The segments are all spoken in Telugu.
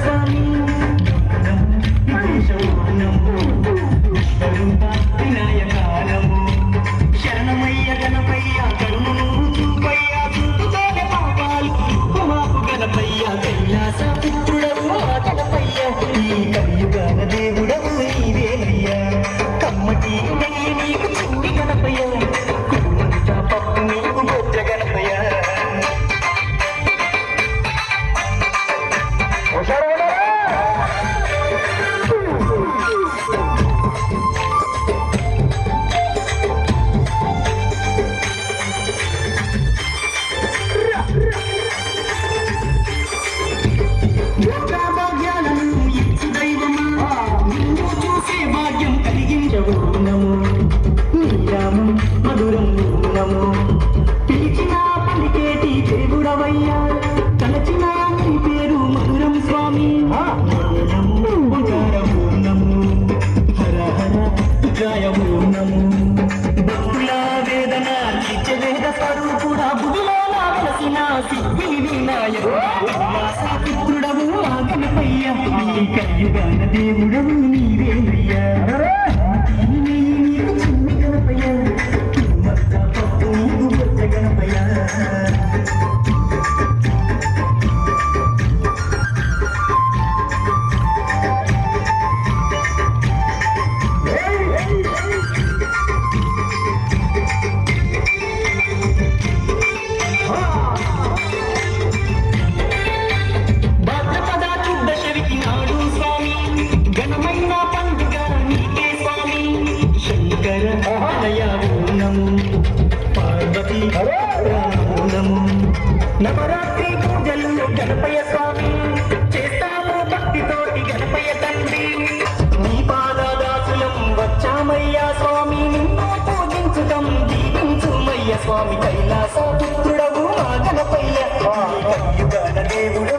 స్వామి వినాయకాలము మధురం నమో పిలిచిన పలికేటి దేవుడవయ్యా. తలచిన నీ పేరు మధురం స్వామి. నమో ఓంకారము నమో హర హర గాయము నమో భక్తుల వేదన చిచ్చ వేద స్వరూపుడా బుడిలో నా వెలసిన సిద్ధి వినాయకుడా. పుత్రుడవు ఆగనపయ్య నీ కలియుగాన దేవుడవు ప్రాణమూలము నవరాత్రి పూజలు గణపయ్య స్వామి చేస్తాము భక్తితోటి గణపయ్య తండ్రి నీ పాదాదాసులం వచ్చామయ్యా స్వామి నిన్ను పూజించుటం దీవించుమయ్య స్వామి కైలాస పుత్రుడవు మా గణపయ్య దేవుడు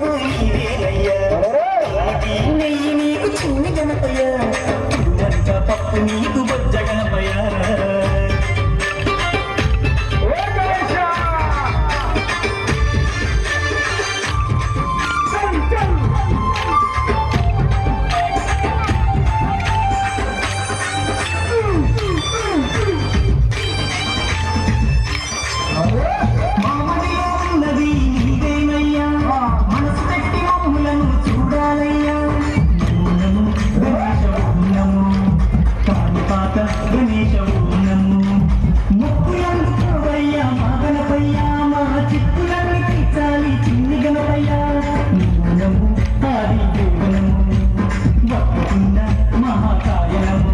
മഹാകായ നമ